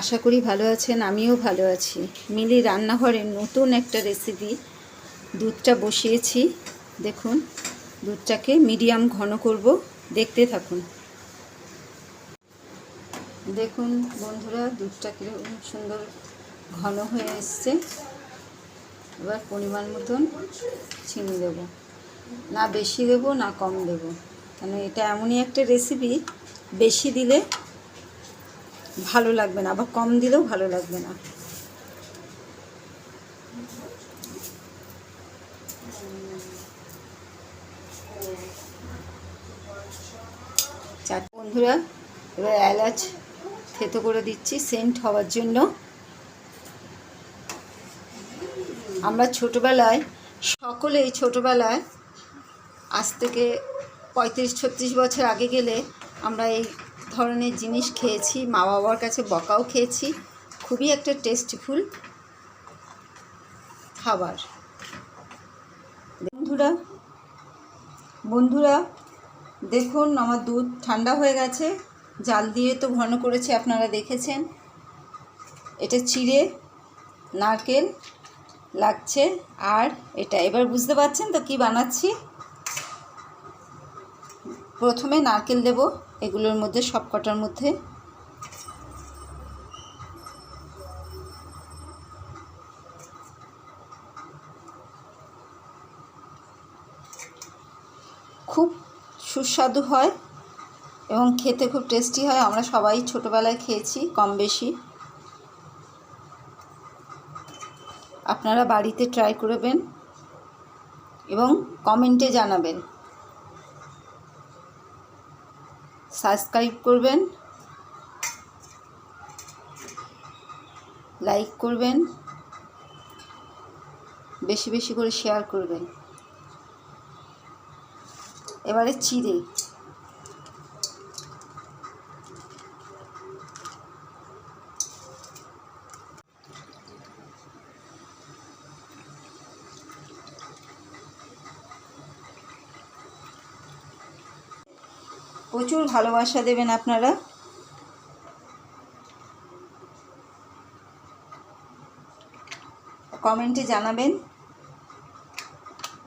আশা করি ভালো আছেন, আমিও ভালো আছি। মিলি রান্নাঘরে নতুন একটা রেসিপি দুধটা বসিয়েছি। দেখুন, দুধটাকে মিডিয়াম ঘন করব। দেখতে থাকুন। দেখুন বন্ধুরা, দুধটা কীরকম সুন্দর ঘন হয়ে এসছে। এবার পরিমাণ মতন চিনি দেবো। না বেশি দেবো, না কম দেবো। কেন, এটা এমনই একটা রেসিপি বেশি দিলে ভালো লাগবে না বা কম দিলেও ভালো লাগবে না। চার বন্ধুরা, এবার এলাচ থেতো করে দিচ্ছি, সেন্ট হওয়ার জন্য। আমরা ছোটোবেলায়, সকলেই ছোটোবেলায়, আজ থেকে পঁয়ত্রিশ ছত্রিশ বছর আগে গেলে আমরা এই ধরনের জিনিস খেয়েছি মা বাবার কাছে বকাও খেয়েছি। খুবই একটা টেস্টফুল খাবার। বন্ধুরা বন্ধুরা, দেখুন আমার দুধ ঠান্ডা হয়ে গেছে। জাল দিয়ে তো ঘন করেছে, আপনারা দেখেছেন। এটা চিড়ে, নারকেল লাগছে। আর এটা, এবার বুঝতে পারছেন তো কি বানাচ্ছি? প্রথমে নারকেল দেব, এগুলোর মধ্যে সব কটার মধ্যে। খুব সুস্বাদু হয় এবং খেতে খুব টেস্টি হয়, আমরা সবাই ছোটোবেলায় খেয়েছি কম বেশি। আপনারা বাড়িতে ট্রাই করবেন এবং কমেন্টে জানাবেন। সাবস্ক্রাইব করবেন লাইক করবেন বেশি বেশি করে শেয়ার করবেন। এবারে চিড়ে। প্রচুর ভালোবাসা দেবেন আপনারা। কমেন্টে জানাবেন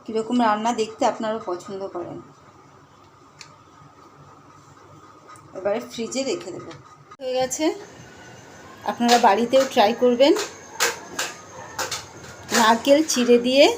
কীরকম রান্না দেখতে আপনারা পছন্দ করেন। এবারে ফ্রিজে রেখে দেবো। হয়ে গেছে। আপনারা বাড়িতেও ট্রাই করবেন। নারকেল চিড়ে দিয়ে